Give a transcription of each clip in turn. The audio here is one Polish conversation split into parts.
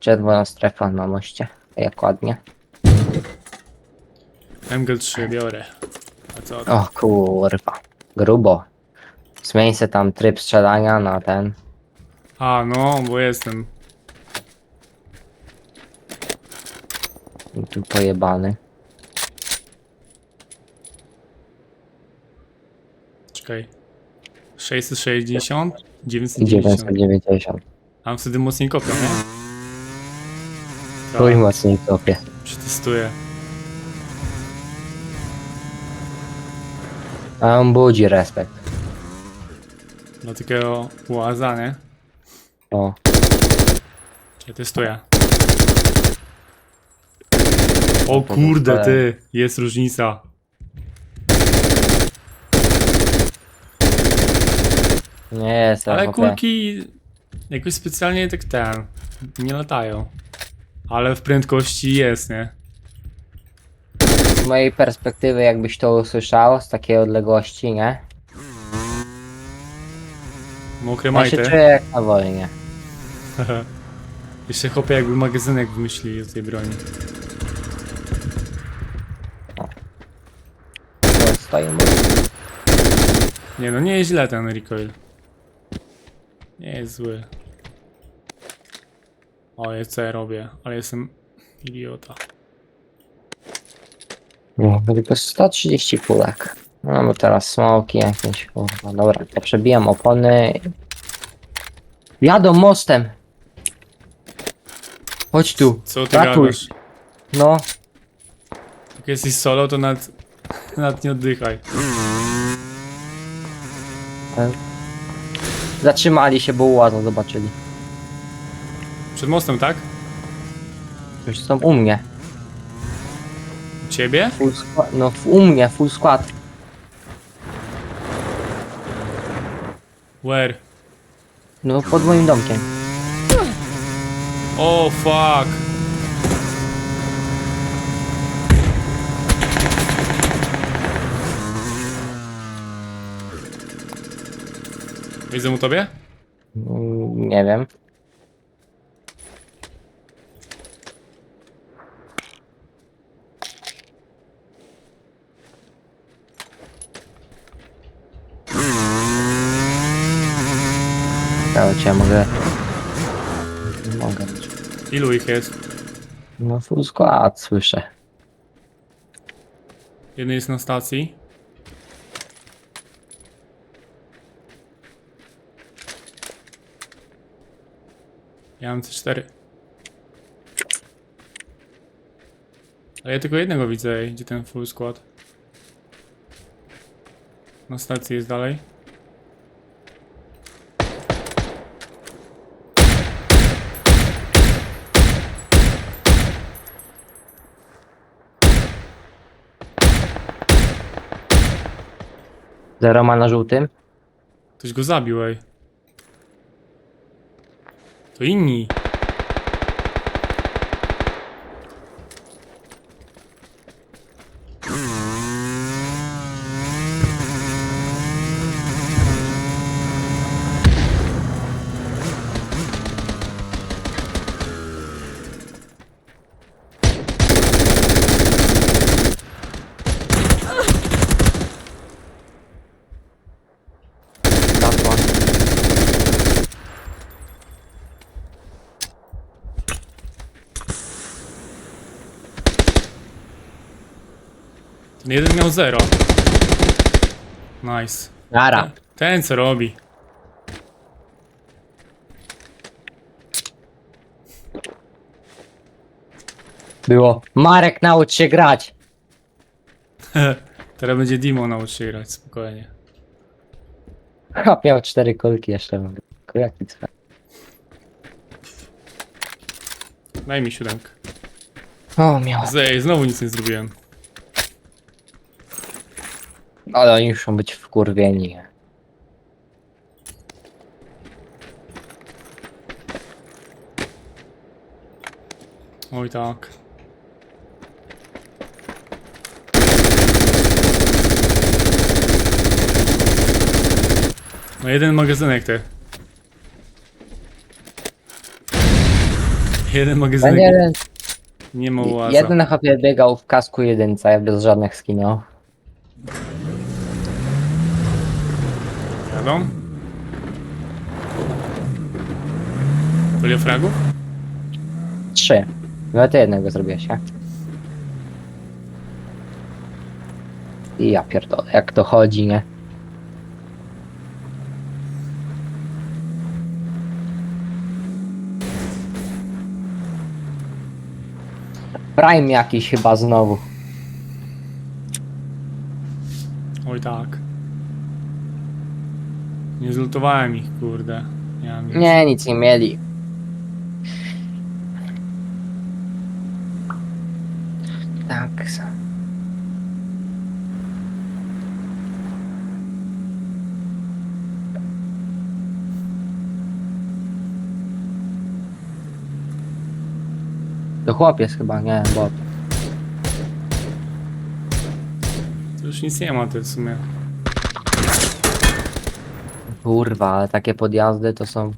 Czerwona strefa na moście. Jak ładnie. MGL3 biorę. A co? O kurwa. Grubo. Zmień se tam tryb strzelania na ten. A, no, bo jestem. Tu pojebany. Czekaj. 660? 990. 990. A wtedy mocniej kopią, nie? Chuj Tak, mocniej kopie. przetestuję. A on budzi respekt. Do takiego łaza, nie? O. Ja testuję. O kurde, ty! Jest różnica. Nie jest Ale OP. kulki jakoś specjalnie tak ten nie latają. Ale w prędkości jest, nie? Z mojej perspektywy jakbyś to usłyszał z takiej odległości, nie? Mokre Ja się majty. czuję jak na wojnie. Jeszcze chłopie jakby magazynek wymyślili do tej broni. To stoimy. Nie no, nie jest źle ten recoil. Nie jest zły. Jest co ja robię, ale jestem idiota. No, tylko 130 kulek. Mamy teraz smoki jakieś, kurwa. Dobra, to przebijam opony. Jadą mostem! Chodź tu. Co ty Ratuj. gadasz? No, Jak jesteś solo, to nad, nad nie oddychaj. zatrzymali się, bo ułaza zobaczyli. Przed mostem, tak? Już są u mnie. U ciebie? Full skład, no w- u mnie, full skład. Where? No pod moim domkiem. O, fuck! Widzę u tobie? Mm, Nie wiem. Czy ja mogę... Mogę. Ilu ich jest? No full skład słyszę. Jeden jest na stacji. Ja mam C4. Ale ja tylko jednego widzę, ej, gdzie ten full skład. Na stacji jest dalej. Zero ma na żółtym? Ktoś go zabił, ej. To inni. Tatła. Ten jeden miał zero. Nice. Nara. Ten co robi. Było. Marek naucz się grać. Teraz będzie Dimo nauczyć się grać, spokojnie. Chłop miał cztery kulki jeszcze. Jaki cwe. Daj mi siódemkę. O, miał. Zej, znowu nic nie zrobiłem. Ale oni muszą być wkurwieni. Oj tak. No jeden magazynek ty. Jeden magazynek jeden, nie ma łaza. jeden chłopie biegał w kasku jedynce, bez żadnych skinów. Jadą? Ile fragów? Trzy. No ty jednego zrobiłeś, nie? I ja pierdolę, jak to chodzi, nie? Prime jakiś chyba znowu. Oj tak. Nie zlutowałem ich, kurde. Mam nic. Nie, nic nie mieli. Tak. To chłopiec chyba, nie, bo To już nic nie ma, to w sumie. Kurwa, ale takie podjazdy to są.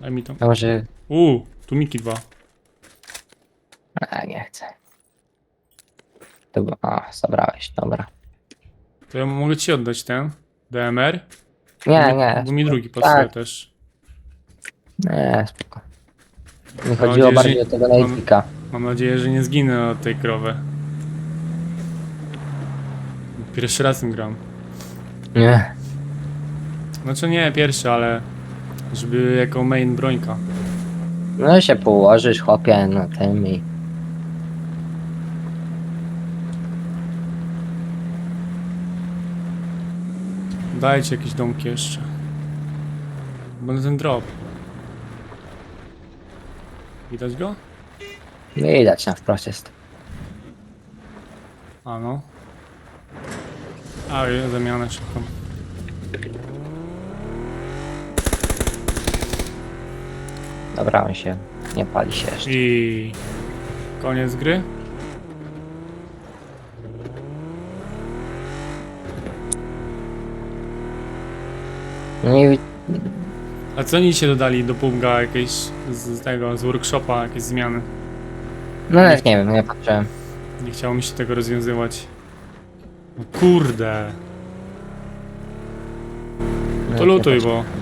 Daj mi to. No Może. Uuu, tu Miki 2. A, nie chcę. To było. A, zabrałeś, dobra. To ja mogę ci oddać ten DMR. Nie, Bo- nie. Bo mi drugi pasuje tak. też. Nie, spoko. Mi chodziło nadzieję, bardziej że- o tego mam-. Mam nadzieję, że nie zginę od tej krowy. Pierwszy raz tym gram. Nie. Znaczy nie pierwszy, ale żeby jako main brońka. No się położysz, chłopie, na tym i... Dajcie jakieś domki jeszcze. Będę ten drop. Widać go? Widać na wprost jest. A no. A, zamianę szybko. Dobra, on się nie pali się jeszcze. I koniec gry. No i A co oni się dodali do PUBG'a jakieś z, z tego, z workshopa, jakieś zmiany? no nawet nie wiem, nie patrzyłem. Nie chciało mi się tego rozwiązywać. No kurde. No, To nie lutuj, patrzyłem. bo...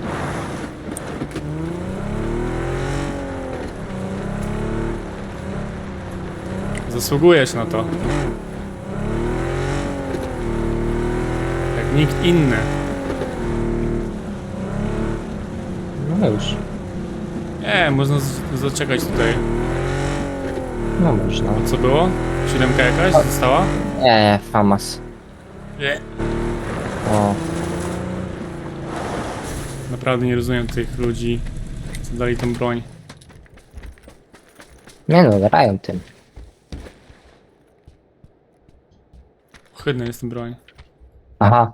Zasługujesz na to. Jak nikt inny. No już. Nie, można zaczekać tutaj. No można. Co było? Siódemka jakaś została? Nie, nie, famas. Nie. O, Naprawdę nie rozumiem tych ludzi, co dali tą broń. nie no, grają tym. Ohydna jest ta broń. Aha.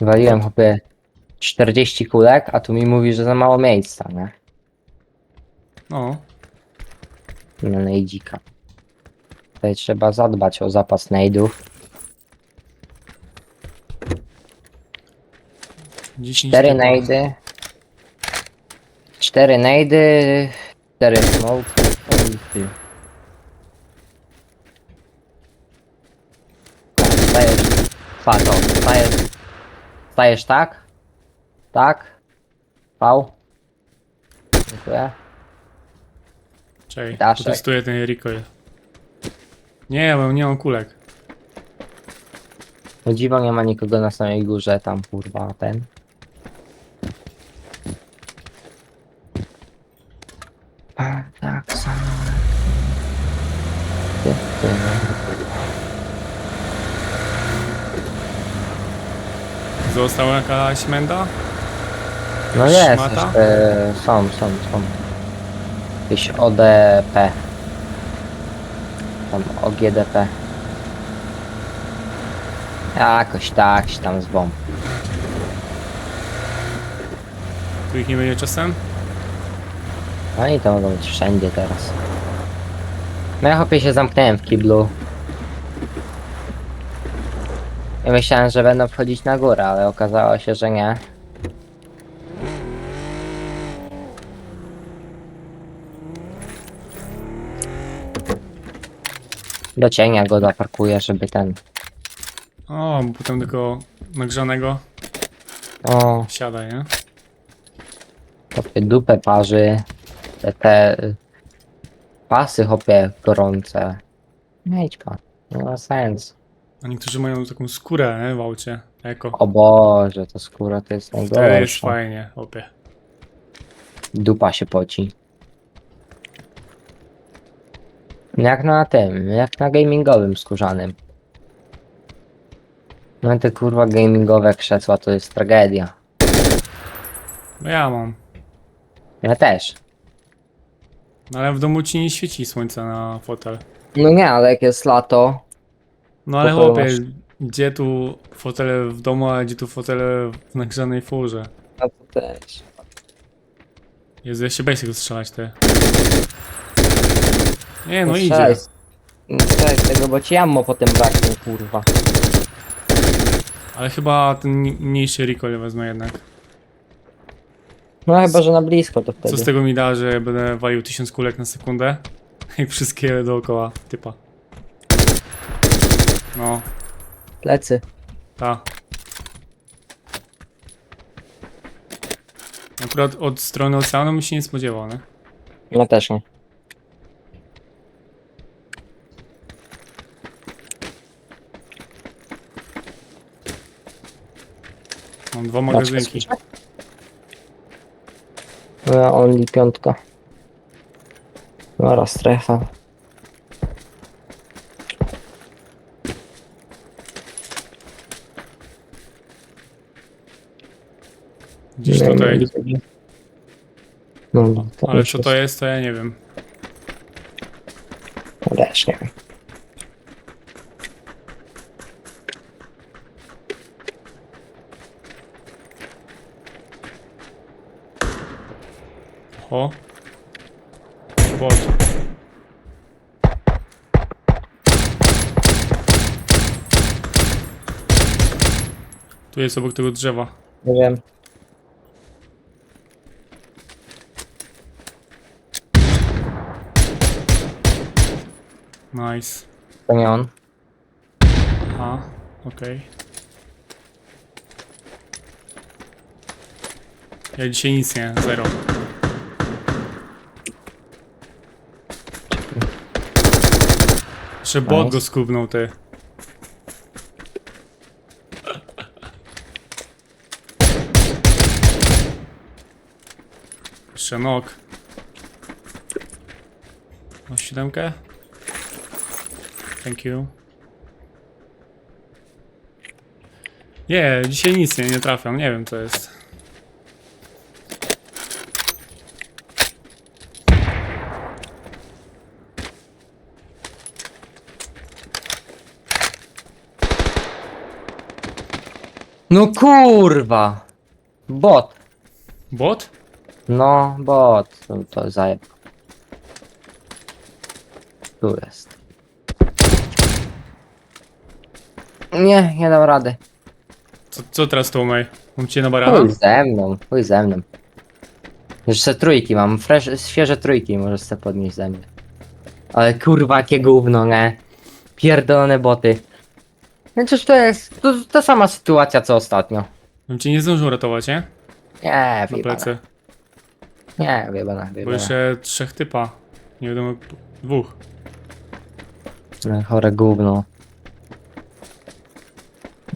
Waliłem chłopie 40 kulek, a tu mi mówi, że za mało miejsca, nie? No, Na nejdzika. Tutaj trzeba zadbać o zapas nejdów. 10 Cztery tylko. nejdy. Cztery nejdy. Cztery smoke. i ty. Stajesz. Pato. Stajesz. Stajesz tak. Tak. V. Dziękuję. Czekaj, Daszek. potestuję ten recoil. Nie, bo nie mam kulek. O dziwo nie ma nikogo na samej górze, tam kurwa ten. A, tak samo. Ty, ty. Została jakaś menda? No jest, Szmata? jeszcze są, są, są. Jakieś ODP. Tam OGDP. Jakoś tak się tam zwą. Tu ich nie będzie czasem? No i to mogą być wszędzie teraz. No ja chłopie się zamknąłem w kiblu. I myślałem, że będą wchodzić na górę, ale okazało się, że nie. Do cienia go zaparkuję, żeby ten... O, bo potem tego nagrzanego O, siadaj, nie? hopie dupę parzy. Te, te y, pasy hopie gorące. Idź pan. Nie ma sens. A niektórzy mają taką skórę, nie? W aucie. Eko. O Boże, to skóra to jest To jest najgorsza. fajnie, opie. Dupa się poci. Jak na tym, jak na gamingowym skórzanym. No te kurwa gamingowe krzesła to jest tragedia. No ja mam. Ja też. No ale w domu ci nie świeci słońce na fotel. No nie, ale jak jest lato, No ale chłopie, gdzie tu fotele w domu, a gdzie tu fotele w nagrzanej furze? no to też. Jezu, ja się basic strzelać te. Nie, no idzie. strzelaj z- Strzelaj z tego, bo ci ammo potem braknie, kurwa. Ale chyba ten ni- mniejszy recoil wezmę jednak. No chyba, że na blisko to wtedy. Co z tego mi da, że będę walił 1000 kulek na sekundę? I wszystkie dookoła typa. No, Plecy. ta. Akurat od strony oceanu bym się nie spodziewał, nie? No też nie. Mam dwa magazynki. No, only piątka. Dobra, strefa. Gdzieś Nie, tutaj. nie widzę. No, no, to Ale co to jest, to ja nie wiem. To Też nie wiem. O. Bot. Tu jest obok tego drzewa. Nie wiem. Nice. To nie on. Aha, okej. Ja dzisiaj nic nie, zero. Jeszcze bot Nice. go skubnął, ty. Jeszcze nok. Masz siódemkę? Thank you. Nie, dzisiaj nic nie, nie trafiam, nie wiem co jest. No kurwa! Bot. Bot? No, bot. To, to zajeb. Tu jest. Nie, nie dam rady. Co, co teraz to maj? Mam cię na barana? Chuj ze mną, chuj ze mną. Jeszcze trójki mam, fresh, świeże trójki możesz sobie podnieść ze mnie. Ale kurwa, jakie gówno, nie? Pierdolone boty. Przecież to jest to, ta sama sytuacja co ostatnio. Bym cię nie zdążył ratować, nie? Nie, Na plecy. Nie, wiebana, Bo jeszcze trzech typa. Nie wiadomo, dwóch. No, Chore gówno.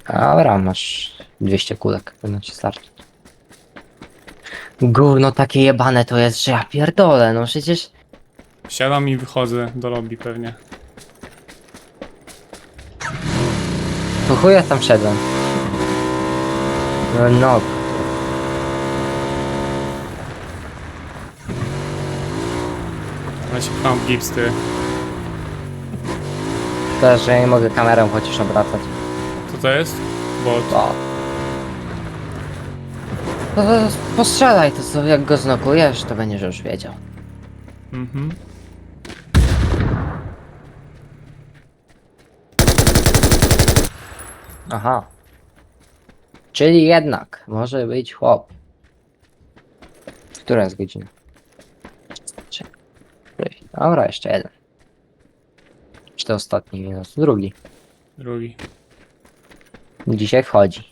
Dobra, masz 200 kulek, pewno ci starczy. Gówno takie jebane to jest, że ja pierdolę, no przecież... Siadam i wychodzę do lobby pewnie. Po chuj ja tam szedłem. No, no. Ale się pcham w gips, ty. To, że ja nie mogę kamerą chociaż obracać. Co to jest? Bot. To, to postrzelaj, to co, jak go znokujesz, to będziesz już wiedział. Mhm. Aha. Czyli jednak może być chłop. Która jest godzina? Trzy. Dobra, jeszcze jeden. Czy to ostatni minus? Drugi. Drugi. Dzisiaj wchodzi.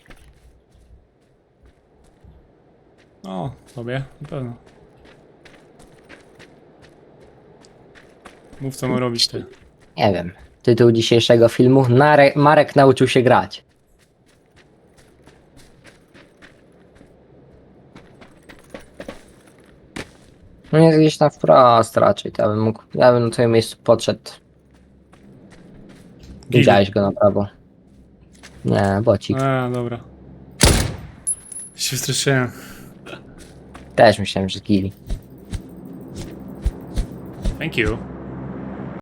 O, tobie, na pewno. Mów co ma robić ty. Nie wiem. Tytuł dzisiejszego filmu. Marek, Marek nauczył się grać. No jest gdzieś tam wprost raczej. To ja bym mógł. Ja bym na twoim miejscu podszedł. Widziałeś go na prawo. Nie, bocik. A, dobra. Się wstraszyłem. Też myślałem, że gili. Thank you.